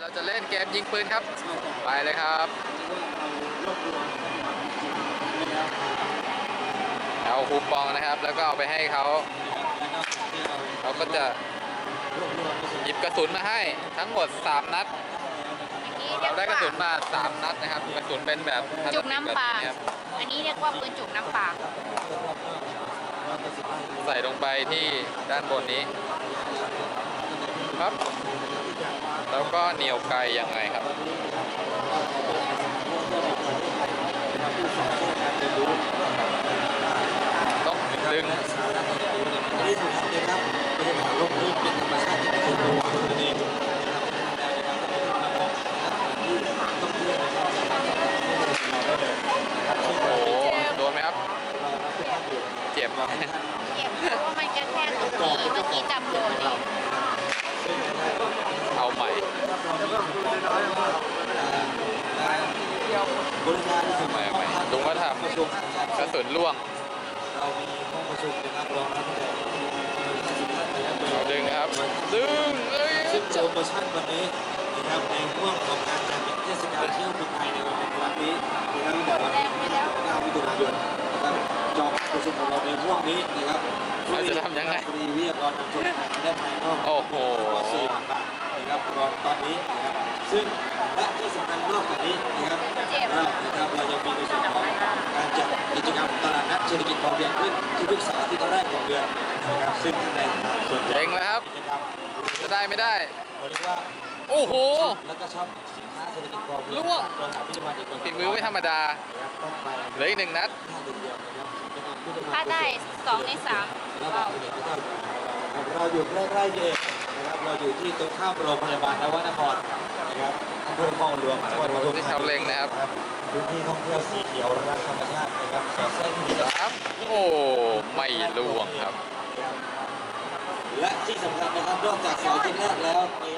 เราจะเล่นเกมยิงปืนครับ ไปเลยครับเอาคูปองนะครับ แล้วก็เอาไปให้เขาเขาก็จะหยิบกระสุนมาให้ทั้งหมด 3 นัด เราได้กระสุนมา 3 นัดนะครับ กระสุนเป็นแบบพลาสจุกติน้ำปลาแบบนี้ครับอันนี้เรียกว่าปืนจุกน้ำปลาใส่ลงไปที่ด้านบนนี้ ครับ แล้วก็เหนียวไกลยังไงครับต้องดึงนี่ถูกครับเด็กครับไม่ใช่ของโลกนี้เป็นธรรมชาติที่เป็นตัวของตัวเองต้องเลือกนะครับโอ้โหโดนไหมครับ เจ็บไหมเก็บเพราะว่ามันกระแทก ลุงก็ทประชุมำกระสุนล่วงเรามีห้องประชุมนะครับรองรับแขกเอาดึงครับ ดึงเอ้ยซึ่งโปรโมชั่นวันนี้นะครับในห่วงของการจัดเทศกาลเที่ยวเมืองไทยในวันนี้นะครับในวันที่9มิถุนายนนะครับจองประชุมของเราในห่วงนี้นะครับ เราจะทำยังไงฟรีเรียกรอนำชมด้านภายนอกโอ้โหก็สี่พันบาทนะครับรอนตอนนี้นะครับซึ่งและที่สำคัญนอกจากนี้นะครับเรานะครับเรายังมีในส่วนของการจัดกิจกรรมตลาดนัดเศรษฐกิจพอเพียงขึ้นทุกๆเสาร์อาทิตย์แรกของเดือนนะครับซึ่งท่านใดสนใจเล็งแล้วครับกิจกรรมจะได้ไม่ได้เราเรียกว่าโอ้โห แล้วก็ชอบสินค้าเศรษฐกิจพอเพียงล่วงโดยสถาพิจารณาเอกชนฝีมือไม่ธรรมดานะครับต้องไปเหลืออีกหนึ่งนัด ท่าเดียวนะครับจะนำผู้จะมาถ้าได้สองในสามแล้วเราก็ผู้จะมาเราอยู่ใกล้ๆนี่เองนะครับ เราอยู่ที่ตรงข้ามโรงพยาบาลนวนครนะครับอำเภอคลองหลวงจังหวัดปทุมที่ธาเขานีเล็งนะครับพื้นที่ท่องเที่ยวสีเขียวรักธรรมชาตินะครับสอดแทรกที่ดีครับ โอ้ ไม่ล่วงครับ และที่สำคัญนะครับนอกจากเสาที่แรกแล้วนะครับ